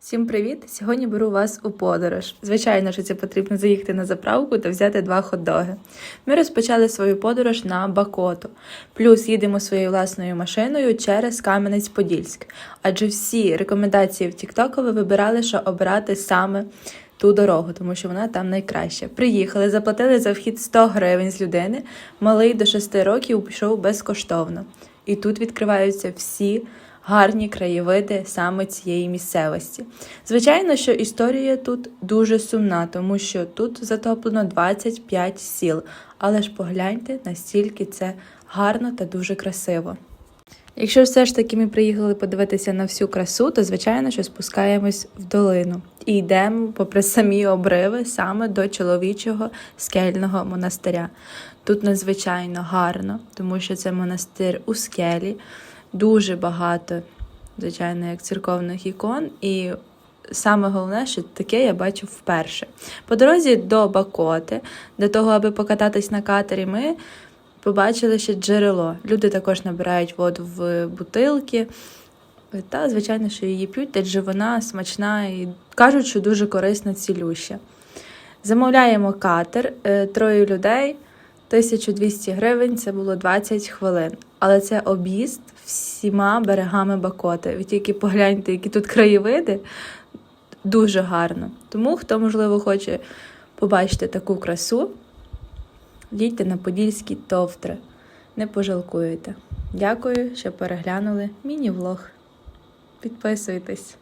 Всім привіт! Сьогодні беру вас у подорож. Звичайно, що це потрібно заїхати на заправку та взяти два хот-доги. Ми розпочали свою подорож на Бакоту, плюс їдемо своєю власною машиною через Кам'янець-Подільськ. Адже всі рекомендації в TikTok ви вибирали, що обирати саме ту дорогу, тому що вона там найкраща. Приїхали, заплатили за вхід 100 гривень з людини. Малий до 6 років пішов безкоштовно. І тут відкриваються всі гарні краєвиди саме цієї місцевості. Звичайно, що історія тут дуже сумна, тому що тут затоплено 25 сіл. Але ж погляньте, настільки це гарно та дуже красиво. Якщо все ж таки ми приїхали подивитися на всю красу, то звичайно, що спускаємось в долину і йдемо попри самі обриви саме до чоловічого скельного монастиря. Тут надзвичайно гарно, тому що це монастир у скелі, дуже багато, звичайно, як церковних ікон, і саме головне, що таке я бачу вперше. По дорозі до Бакоти, для того, аби покататись на катері, ми побачили ще джерело. Люди також набирають воду в бутилки. Та, звичайно, що її п'ють, адже вона смачна і кажуть, що дуже корисна цілюща. Замовляємо катер е, троє людей, 1200 гривень, це було 20 хвилин. Але це об'їзд всіма берегами Бакоти. Ви тільки погляньте, які тут краєвиди, дуже гарно. Тому, хто, можливо, хоче побачити таку красу, їдьте на Подільські товтри. Не пожалкуєте. Дякую, що переглянули міні-влог. Підписуйтесь.